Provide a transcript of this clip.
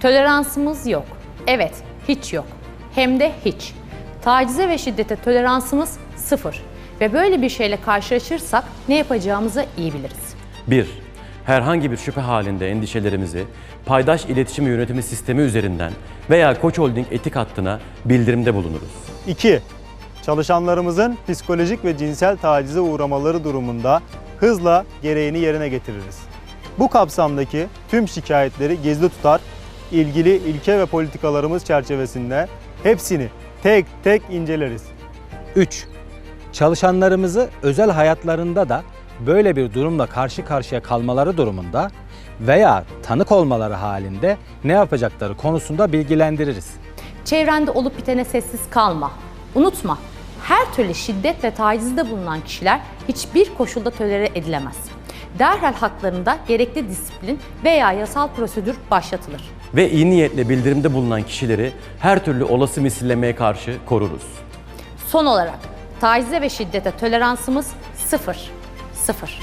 Toleransımız yok. Evet, hiç yok. Hem de hiç. Tacize ve şiddete toleransımız sıfır. Ve böyle bir şeyle karşılaşırsak ne yapacağımızı iyi biliriz. 1. Herhangi bir şüphe halinde endişelerimizi paydaş iletişim yönetimi sistemi üzerinden veya Koç Holding etik hattına bildirimde bulunuruz. 2. Çalışanlarımızın psikolojik ve cinsel tacize uğramaları durumunda hızla gereğini yerine getiririz. Bu kapsamdaki tüm şikayetleri gizli tutar, ilgili ilke ve politikalarımız çerçevesinde hepsini tek tek inceleriz. 3. Çalışanlarımızı özel hayatlarında da böyle bir durumla karşı karşıya kalmaları durumunda veya tanık olmaları halinde ne yapacakları konusunda bilgilendiririz. Çevrende olup bitene sessiz kalma. Unutma, her türlü şiddet ve tacizde bulunan kişiler hiçbir koşulda tolere edilemez. Derhal haklarında gerekli disiplin veya yasal prosedür başlatılır. Ve iyi niyetle bildirimde bulunan kişileri her türlü olası misillemeye karşı koruruz. Son olarak tacize ve şiddete toleransımız sıfır. Sıfır.